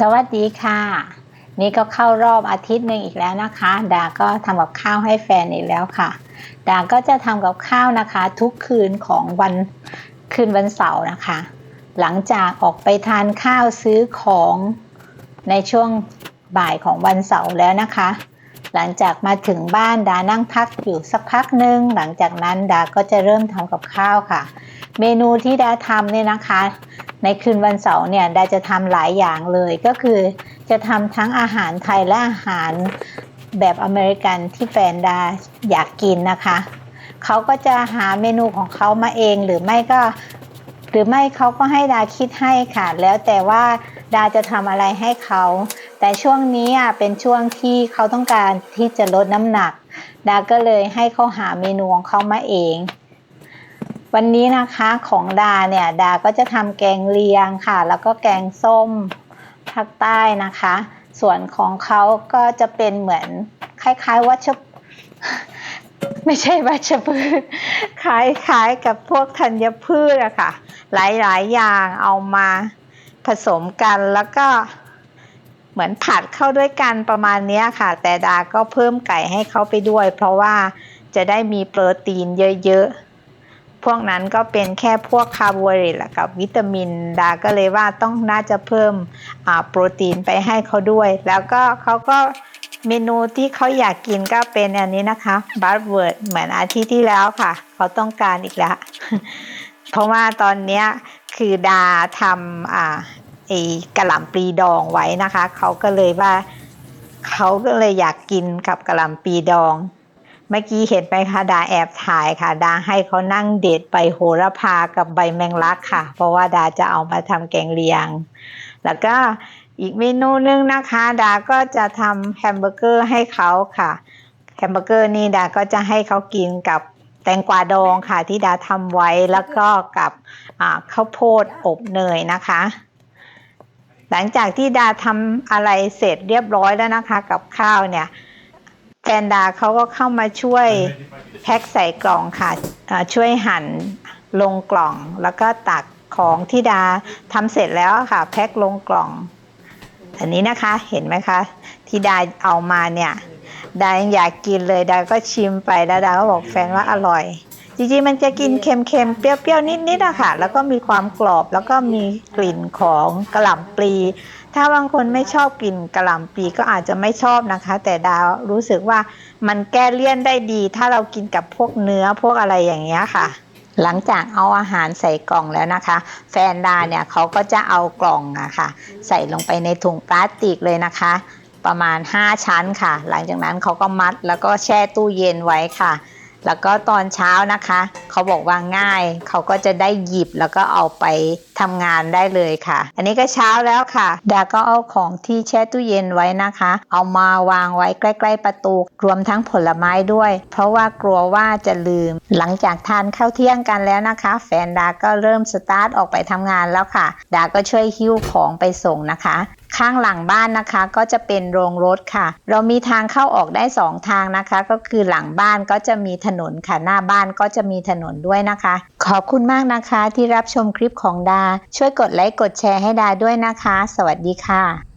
สวัสดีค่ะ นี่ก็เข้ารอบอาทิตย์หนึ่งอีกแล้วนะคะ ดาก็ทำกับข้าวให้แฟนอีกแล้วค่ะ ดาก็จะทำกับข้าวนะคะ ทุกคืนของวันคืนวันเสาร์นะคะ หลังจากออกไปทานข้าวซื้อของในช่วงบ่ายของวันเสาร์แล้วนะคะ หลังจากมาถึงบ้านดานั่งพักอยู่สักพักหนึ่งหลังจากนั้นดาก็จะเริ่มทำกับข้าวค่ะ เมนูที่ดาทำเนี่ยนะคะ ในคืนวันเสาร์เนี่ยดาจะทำหลายอย่างเลยก็คือจะทำทั้งอาหารไทยและอาหารแบบอเมริกันที่แฟนดาอยากกินนะคะ เขาก็จะหาเมนูของเขามาเองหรือไม่ก็ หรือไม่เขาก็ให้ดาคิดให้ค่ะ แล้วแต่ว่าดาจะทำอะไรให้เขา แต่ช่วงนี้อะเป็นช่วงที่เขาต้องการที่จะลดน้ำหนัก ดาก็เลยให้เขาหาเมนูของเขามาเอง วันนี้นะคะของดาเนี่ยดาก็จะทำแกงเลียงค่ะ แล้วก็แกงส้มภาคใต้นะคะ ส่วนของเขาก็จะเป็นเหมือนคล้ายๆวัชไม่ใช่วัชพืชคล้ายๆกับพวกธัญพืชอะค่ะ หลายๆอย่างเอามาผสมกันแล้วก็เหมือนผัดเข้าด้วยกันประมาณนี้ค่ะ แต่ดาก็เพิ่มไก่ให้เขาไปด้วย เพราะว่าจะได้มีโปรตีนเยอะๆ พวกนั้นก็เป็นแค่พวกคาร์โบไฮเดรตกับวิตามินดาก็เลยว่าต้องน่าจะเพิ่มโปรตีนไปให้เขาด้วย แล้วก็เขาก็เมนูที่เขาอยากกินก็เป็นอันนี้นะคะบัตเวิร์ดเหมือนอาทิตย์ที่แล้วค่ะ เขาต้องการอีกแล้ว เพราะว่าตอนนี้คือดาทำอ่าไอ้กระหล่ำปลีดองไว้นะคะ เขาก็เลยว่าเขาก็เลยอยากกินกับกระหล่ำปลีดอง เมื่อกี้เห็นไหมคะดาแอบถ่ายค่ะ ดาให้เขานั่งเด็ดใบโหระพากับใบแมงลักค่ะ เพราะว่าดาจะเอามาทำแกงเลียง แล้วก็อีกเมนูนึงนะคะ ดาก็จะทำแฮมเบอร์เกอร์ให้เขาค่ะแฮมเบอร์เกอร์นี่ดาก็จะให้เขากินกับแตงกวาดองค่ะ ที่ดาทำไว้แล้วก็กับข้าวโพดอบเนยนะคะ หลังจากที่ดาทำอะไรเสร็จเรียบร้อยแล้วนะคะ กับข้าวเนี่ย แฟนดาเขาก็เข้ามาช่วยแพ็คใส่กล่องค่ะช่วยหั่นลงกล่องแล้วก็ตักของที่ดาทำเสร็จแล้วค่ะ แพ็คลงกล่อง อันนี้นะคะเห็นไหมคะที่ดาเอามาเนี่ยดายังอยากกินเลยดาก็ชิมไปแล้วดาก็บอกแฟนว่าอร่อย จริงๆมันจะกินเค็มๆ เปรี้ยวๆ นิดๆอะค่ะ แล้วก็มีความกรอบ แล้วก็มีกลิ่นของกระหล่ำปลี ถ้าบางคนไม่ชอบกลิ่นกระหล่ำปลีก็อาจจะไม่ชอบนะคะ แต่ดารู้สึกว่ามันแก้เลี่ยนได้ดี ถ้าเรากินกับพวกเนื้อพวกอะไรอย่างเงี้ยค่ะ หลังจากเอาอาหารใส่กล่องแล้วนะคะ แฟนดาเนี่ยเขาก็จะเอากล่องอะค่ะ ใส่ลงไปในถุงพลาสติกเลยนะคะ ประมาณ 5 ชั้นค่ะ หลังจากนั้นเขาก็มัดแล้วก็แช่ตู้เย็นไว้ค่ะ แล้วก็ตอนเช้านะคะ เขาบอกว่าง่าย เขาก็จะได้หยิบแล้วก็เอาไปทำงานได้เลยค่ะ อันนี้ก็เช้าแล้วค่ะ ดาก็เอาของที่แช่ตู้เย็นไว้นะคะ เอามาวางไว้ใกล้ ๆ ประตู รวมทั้งผลไม้ด้วย เพราะว่ากลัวว่าจะลืม หลังจากทานข้าวเที่ยงกันแล้วนะคะ แฟนดาก็เริ่มสตาร์ทออกไปทำงานแล้วค่ะ ดาก็ช่วยหิ้วของไปส่งนะคะ ข้างหลังบ้านนะคะ ก็จะเป็นโรงรถค่ะ เรามีทางเข้าออกได้ 2 ทางนะคะ ก็คือหลังบ้านก็จะมีถนนค่ะหน้าบ้านก็จะมีถนนด้วยนะคะ ขอบคุณมากนะคะที่รับชมคลิปของดา ช่วยกดไลค์กดแชร์ให้ดาด้วยนะคะ สวัสดีค่ะ